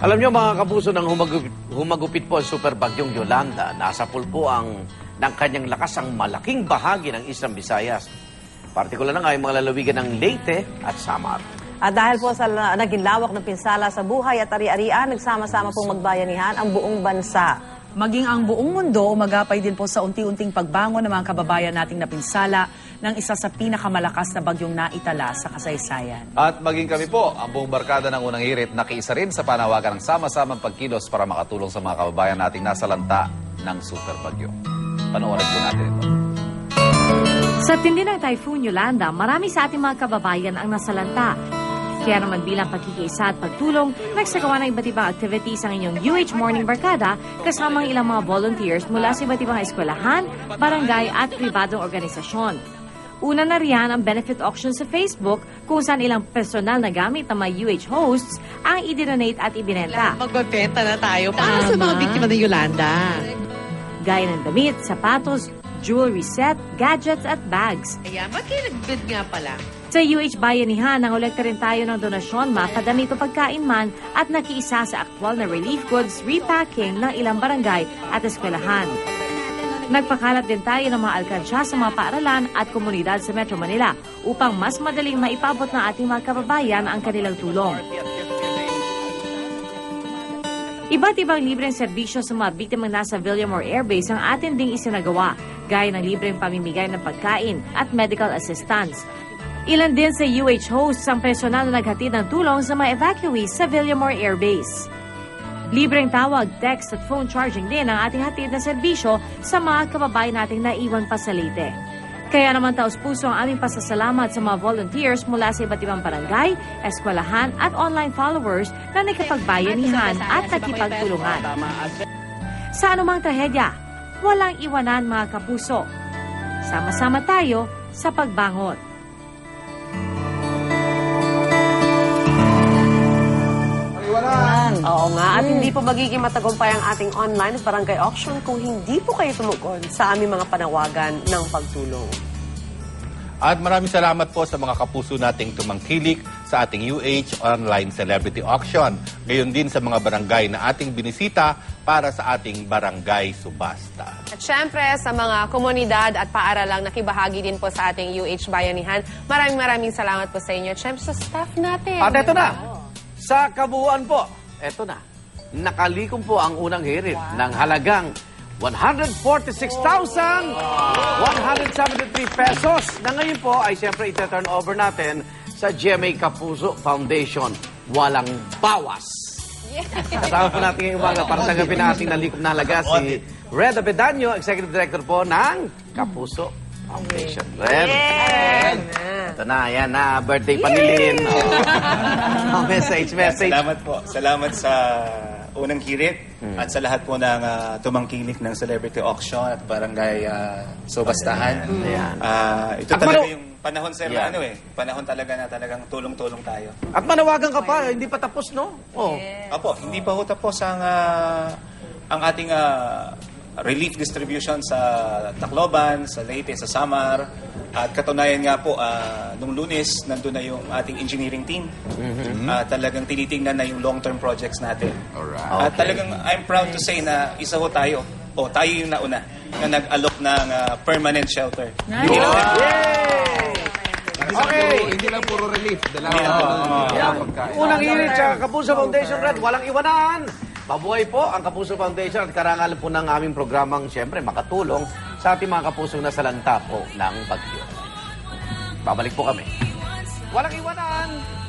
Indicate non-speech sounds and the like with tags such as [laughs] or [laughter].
Alam niyo mga kapuso nang humagupit, humagupit po ang super bagyong Yolanda, nasa pulpo ang ng kanyang lakas ang malaking bahagi ng Isang Visayas. Partikular na nga yung mga lalawigan ng Leyte at Samar. At dahil po sa naging lawak ng pinsala sa buhay at ari-arian, nagsama-sama pong magbayanihan ang buong bansa. Maging ang buong mundo, umagapay din po sa unti-unting pagbangon ng mga kababayan nating napinsala ng isa sa pinakamalakas na bagyong naitala sa kasaysayan. At maging kami po, ang buong barkada ng unang hirit, nakiisa rin sa panawagan ng sama-samang pagkilos para makatulong sa mga kababayan nating nasa lanta ng super bagyo. Panoorin po natin ito. Sa tindi ng Typhoon Yolanda, marami sa ating mga kababayan ang nasalanta. Kaya naman bilang pagkikiisa at pagtulong, nagsagawa ng iba't ibang activities ang inyong UH Morning Barkada kasama ang ilang mga volunteers mula sa iba't ibang eskwelahan, barangay at pribadong organisasyon. Una na riyan ang benefit auction sa Facebook kung saan ilang personal na gamit ng mga UH hosts ang i-donate at ibinenta. Magbabenta na tayo para sa mga biktima ng Yolanda. Gaya ng damit, sapatos, jewelry set, gadgets at bags. Ayan, ba't kayo nag-bid nga pala? Sa UH Bayanihan, nangolekta rin tayo ng donasyon, makadamit o pagkain man at nakiisa sa aktwal na relief goods repacking ng ilang barangay at eskwelahan. Nagpakalat din tayo ng mga alkansya sa mga paaralan at komunidad sa Metro Manila upang mas madaling maipabot ng ating mga kababayan ang kanilang tulong. Iba't ibang libreng serbisyo sa mga biktimang nasa Villamore Air Base ang atin ding isinagawa, gaya ng libreng pamimigay ng pagkain at medical assistance. Ilan din sa UH hosts ang personal na naghatid ng tulong sa mga evacuees sa Villamore Air Base. Libreng tawag, text at phone charging din ang ating hatid na serbisyo sa mga kababayan nating naiwan pa sa Leyte. Kaya naman taos puso ang aming pasasalamat sa mga volunteers mula sa iba't ibang barangay, eskwelahan at online followers na nakipagbayanihan at nakipagtulungan. Sa anumang trahedya, walang iwanan mga kapuso. Sama-sama tayo sa pagbangon. Oo nga, at hindi po magiging matagumpay ang ating online at barangay auction kung hindi po kayo tumugon sa aming mga panawagan ng pagtulong. At maraming salamat po sa mga kapuso nating tumangkilik sa ating UH Online Celebrity Auction. Gayon din sa mga barangay na ating binisita para sa ating barangay subasta. At syempre, sa mga komunidad at paaralang nakibahagi din po sa ating UH Bayanihan, maraming maraming salamat po sa inyo. At syempre sa staff natin. At eto na, sa kabuuan po, eto na, nakalikom po ang unang hirit ng halagang 146,173 pesos na ngayon po ay siyempre ita-turn over natin sa GMA Kapuso Foundation. Walang bawas. Kasama po natin ngayong umaga para tanggapin ang ating nalikom na halaga si Red Abedanyo, Executive Director po ng Kapuso Foundation. Red. Ito na, yan na. Birthday pa ni Lynn. [laughs] Oh. message, message. Salamat po. Salamat sa unang hirit at sa lahat po ng ah, tumangkilik ng celebrity auction at barangay uh, subastahan. Ayan. Ah, ito At talaga mano- yung panahon sir Yan. na ano eh. Panahon talaga na talagang tulong-tulong tayo. At manawagan ka pa, hindi pa tapos, no? Oh. Apo, hindi pa ho tapos ang, ah, ang ating ah, relief distribution sa Tacloban, sa Leyte, sa Samar. At katunayan nga po, ah, nung lunes, nandun na yung ating engineering team. Ah, talagang tinitingnan na yung long-term projects natin. At Okay. talagang I'm proud to say na isa ho tayo, o tayo yung nauna, na nag-alok ng ah, permanent shelter. Okay. Hindi lang puro relief. Dala Hindi lang puro Yan. Unang hirit sa Kapuso Foundation Red, walang iwanan. Mabuhay po ang Kapuso Foundation at karangal po ng aming programang, siyempre, makatulong sa ating mga kapusong nasa lanta po ng bagyo. Babalik po kami. Walang iwanan!